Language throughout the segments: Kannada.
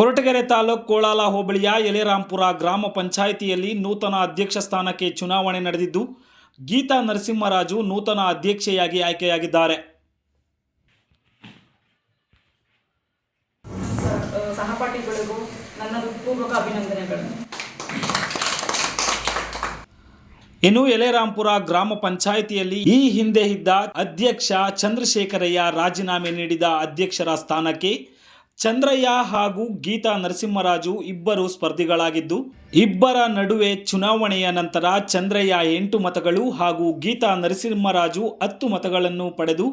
ಕೊರಟಗೆರೆ ತಾಲೂಕು ಕೋಳಾಲ ಹೋಬಳಿಯ ಎಲೆರಾಂಪುರ ಗ್ರಾಮ ಪಂಚಾಯಿತಿಯಲ್ಲಿ ನೂತನ ಅಧ್ಯಕ್ಷ ಸ್ಥಾನಕ್ಕೆ ಚುನಾವಣೆ ನಡೆದಿದ್ದು ಗೀತಾ ನರಸಿಂಹರಾಜು ನೂತನ ಅಧ್ಯಕ್ಷೆಯಾಗಿ ಆಯ್ಕೆಯಾಗಿದ್ದಾರೆ. ಸ- ಸಹಪಾಠಿಗಳಿಗೂ ನನ್ನ ಹೃತ್ಪೂರ್ವಕ ಅಭಿನಂದನೆಗಳು. ಇನ್ನು ಎಲೆರಾಂಪುರ ಗ್ರಾಮ ಪಂಚಾಯಿತಿಯಲ್ಲಿ ಈ ಹಿಂದೆ ಇದ್ದ ಅಧ್ಯಕ್ಷ ಚಂದ್ರಶೇಖರಯ್ಯ ರಾಜೀನಾಮೆ ನೀಡಿದ ಅಧ್ಯಕ್ಷರ ಸ್ಥಾನಕ್ಕೆ ಚಂದ್ರಯ್ಯ ಹಾಗೂ ಗೀತಾ ನರಸಿಂಹರಾಜು ಇಬ್ಬರು ಸ್ಪರ್ಧಿಗಳಾಗಿದ್ದು, ಇಬ್ಬರ ನಡುವೆ ಚುನಾವಣೆಯ ನಂತರ ಚಂದ್ರಯ್ಯ ಎಂಟು ಮತಗಳು ಹಾಗೂ ಗೀತಾ ನರಸಿಂಹರಾಜು ಹತ್ತು ಮತಗಳನ್ನು ಪಡೆದು,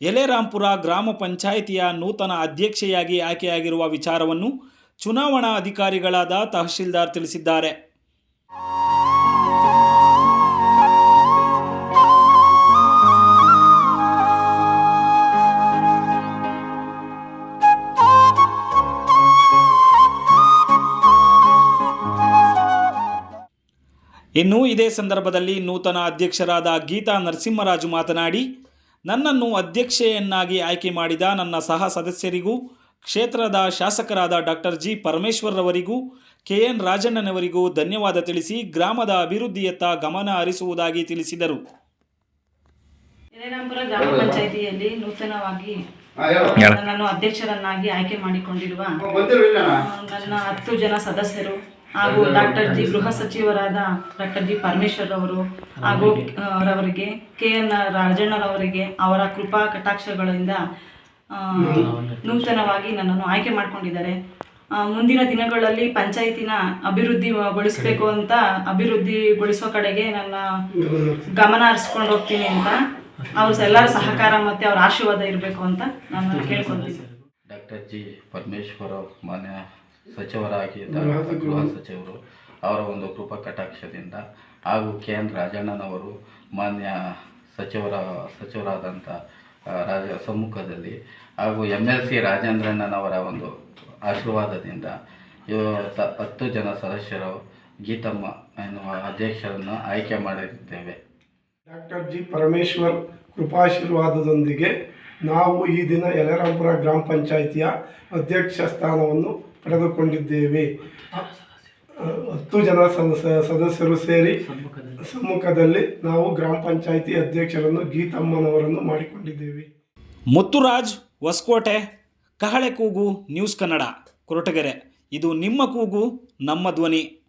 ಎಲೆರಾಂಪುರ ಗ್ರಾಮ ಪಂಚಾಯಿತಿಯ ನೂತನ ಅಧ್ಯಕ್ಷೆಯಾಗಿ ಆಯ್ಕೆಯಾಗಿರುವ ವಿಚಾರವನ್ನು ಚುನಾವಣಾ ಅಧಿಕಾರಿಗಳಾದ ತಹಶೀಲ್ದಾರ್ ತಿಳಿಸಿದ್ದಾರೆ. ಇನ್ನು ಇದೇ ಸಂದರ್ಭದಲ್ಲಿ ನೂತನ ಅಧ್ಯಕ್ಷರಾದ ಗೀತಾ ನರಸಿಂಹರಾಜು ಮಾತನಾಡಿ ನನ್ನನ್ನು ಅಧ್ಯಕ್ಷೆಯನ್ನಾಗಿ ಆಯ್ಕೆ ಮಾಡಿದ ನನ್ನ ಸಹ ಸದಸ್ಯರಿಗೂ ಕ್ಷೇತ್ರದ ಶಾಸಕರಾದ ಡಾಕ್ಟರ್ ಜಿ ಪರಮೇಶ್ವರ್ರವರಿಗೂ ಕೆ ಎನ್ ರಾಜಣ್ಣನವರಿಗೂ ಧನ್ಯವಾದ ತಿಳಿಸಿ ಗ್ರಾಮದ ಅಭಿವೃದ್ಧಿಯತ್ತ ಗಮನ ಹರಿಸುವುದಾಗಿ ತಿಳಿಸಿದರು. ಯರೇರಾಂಪುರ ಗ್ರಾಮ ಪಂಚಾಯಿತಿಯಲ್ಲಿ ನೂತನವಾಗಿ ನನ್ನನ್ನು ಅಧ್ಯಕ್ಷರನ್ನಾಗಿ ಆಯ್ಕೆ ಮಾಡಿಕೊಂಡಿರುವ ನನ್ನ ಹತ್ತು ಜನ ಸದಸ್ಯರು ಹಾಗೂ ಡಾಕ್ಟರ್ ಜಿ ಗೃಹ ಸಚಿವರಾದ ಡಾಕ್ಟರ್ ಜಿ ಪರಮೇಶ್ವರ್ ಅವರು ಹಾಗೂ ಅವರವರಿಗೆ ರವರಿಗೆ ಕೆ ಎನ್ ರಾಜಣ್ಣರವರಿಗೆ ಅವರ ಕೃಪಾ ಕಟಾಕ್ಷಗಳಿಂದ ನೂತನವಾಗಿ ನನ್ನನ್ನು ಆಯ್ಕೆ ಮಾಡಿಕೊಂಡಿದ್ದಾರೆ. ಮುಂದಿನ ದಿನಗಳಲ್ಲಿ ಪಂಚಾಯತಿನ ಅಭಿವೃದ್ಧಿಗೊಳಿಸಬೇಕು ಅಂತ ಅಭಿವೃದ್ಧಿಗೊಳಿಸೋ ಕಡೆಗೆ ನನ್ನ ಗಮನ ಹರಿಸ್ಕೊಂಡು ಹೋಗ್ತೀನಿ ಅಂತ. ಅವ್ರ ಎಲ್ಲರ ಸಹಕಾರ ಮತ್ತೆ ಅವ್ರ ಆಶೀರ್ವಾದ ಇರಬೇಕು ಅಂತ ನಾನು ಕೇಳ್ಕೊತೀನಿ. ಡಾಕ್ಟರ್ ಜಿ ಪರಮೇಶ್ವರ ಮಾನ್ಯ ಸಚಿವರಾಗಿದ್ದ ಗೃಹ ಸಚಿವರು ಅವರ ಒಂದು ಕೃಪಾ ಕಟಾಕ್ಷದಿಂದ ಹಾಗೂ ಕೆ ಎನ್ ರಾಜಣ್ಣನವರು ಮಾನ್ಯ ಸಚಿವರ ಸಚಿವರಾದಂಥ ರಾಜ ಸಮ್ಮುಖದಲ್ಲಿ ಹಾಗೂ ಎಂ ಎಲ್ ಸಿ ರಾಜೇಂದ್ರಣ್ಣನವರ ಒಂದು ಆಶೀರ್ವಾದದಿಂದ ಹತ್ತು ಜನ ಸದಸ್ಯರು ಗೀತಮ್ಮ ಎನ್ನುವ ಅಧ್ಯಕ್ಷರನ್ನು ಆಯ್ಕೆ ಮಾಡಿದ್ದೇವೆ. ಡಾಕ್ಟರ್ ಜಿ ಪರಮೇಶ್ವರ್ ಕೃಪಾಶೀರ್ವಾದದೊಂದಿಗೆ ನಾವು ಈ ದಿನ ಯಲರಾಂಪುರ ಗ್ರಾಮ ಪಂಚಾಯಿತಿಯ ಅಧ್ಯಕ್ಷ ಸ್ಥಾನವನ್ನು ಪಡೆದುಕೊಂಡಿದ್ದೇವೆ. ಹತ್ತು ಜನ ಸದಸ್ಯ- ಸದಸ್ಯರು ಸೇರಿ ಸಮ್ಮುಖದಲ್ಲಿ ನಾವು ಗ್ರಾಮ ಪಂಚಾಯಿತಿ ಅಧ್ಯಕ್ಷರನ್ನು ಗೀತಮ್ಮನವರನ್ನು ಮಾಡಿಕೊಂಡಿದ್ದೇವೆ. ಮುತ್ತುರಾಜ್ ಹೊಸಕೋಟೆ, ಕಹಳೆ ಕೂಗು, ನ್ಯೂಸ್ ಕನ್ನಡ, ಕೊರಟಗೆರೆ. ಇದು ನಿಮ್ಮ ಕೂಗು, ನಮ್ಮ ಧ್ವನಿ.